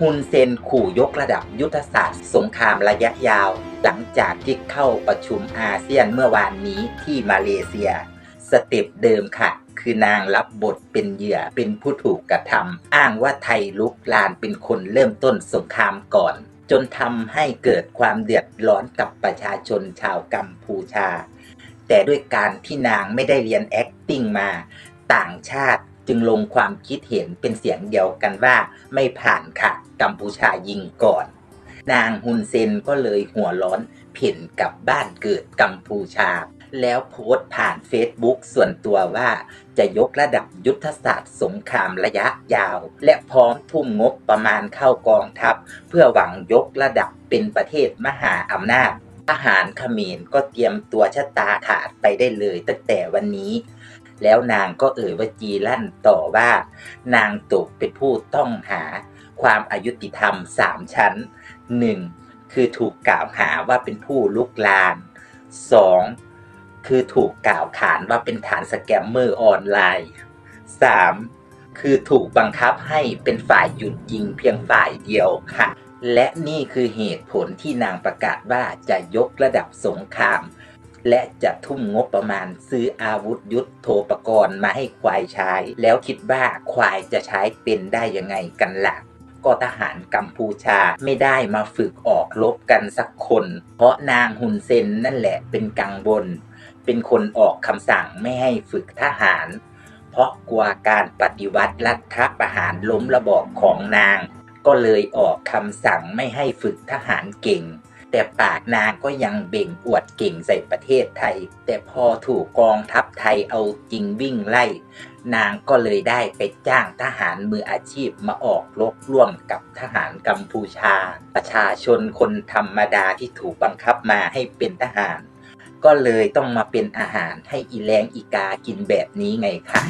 ฮุนเซนขู่ยกระดับยุทธศาสตร์สงครามระยะยาว หลังจากที่เข้าประชุมอาเซียนเมื่อวานนี้ที่มาเลเซีย สเต็ปเดิมค่ะ คือนางรับบทเป็นเหยื่อเป็นผู้ถูกกระทำอ้างว่าไทยลุกลานเป็นคนเริ่มต้นสงครามก่อน จนทำให้เกิดความเดือดร้อนกับประชาชนชาวกัมพูชา แต่ด้วยการที่นางไม่ได้เรียน acting มา ต่างชาติ จึงลงความคิดเห็นเป็นเสียงเดียวกันว่าไม่ผ่านค่ะ กัมพูชายิงก่อน นางฮุนเซนก็เลยหัวร้อนเพ่นกลับบ้านเกิดกัมพูชา แล้วโพสต์ผ่าน Facebook ส่วนตัวว่าจะยกระดับยุทธศาสตร์สงครามระยะยาว และพร้อมทุ่มงบประมาณเข้ากองทัพ เพื่อหวังยกระดับเป็นประเทศมหาอำนาจทหารขมรก็เตรียมตัวชะตาขาดไปได้เลยตั้งแต่วันนี้ แล้วนางก็เอ่ยว่าจีลั่นต่อว่า นางตกเป็นผู้ต้องหาความอายุติธรรมสามชั้น 1. คือถูกกล่าวหาว่าเป็นผู้ลุกลาน 2. คือถูกกล่าวขานว่าเป็นฐานสแกมเมอร์ออนไลน์ 3. คือถูกบังคับให้เป็นฝ่ายหยุดยิงเพียงฝ่ายเดียวค่ะ และนี่คือเหตุผลที่นางประกาศว่าจะยกระดับสงคราม และจะทุ่มงบประมาณซื้ออาวุธยุทโธปกรณ์มาให้ควายใช้ แล้วคิดว่าควายจะใช้เป็นได้ยังไงกันล่ะก็ทหารกัมพูชาไม่ได้มาฝึกออกรบกันสักคน เพราะนางฮุนเซนนั่นแหละเป็นกังวลเป็นคนออกคำสั่งไม่ให้ฝึกทหาร เพราะกลัวการปฏิวัติรัฐประหารล้มระบอบของนาง ก็เลยออกคำสั่งไม่ให้ฝึกทหารเก่ง แต่ปากนางก็ยังเบ่งอวดเก่งใส่ประเทศไทย แต่พอถูกกองทัพไทยเอาจริงวิ่งไล่ นางก็เลยได้ไปจ้างทหารมืออาชีพมาออกรบร่วมกับทหารกัมพูชา ประชาชนคนธรรมดาที่ถูกบังคับมาให้เป็นทหาร ก็เลยต้องมาเป็นอาหารให้อีแรงอีกากินแบบนี้ไงค่ะ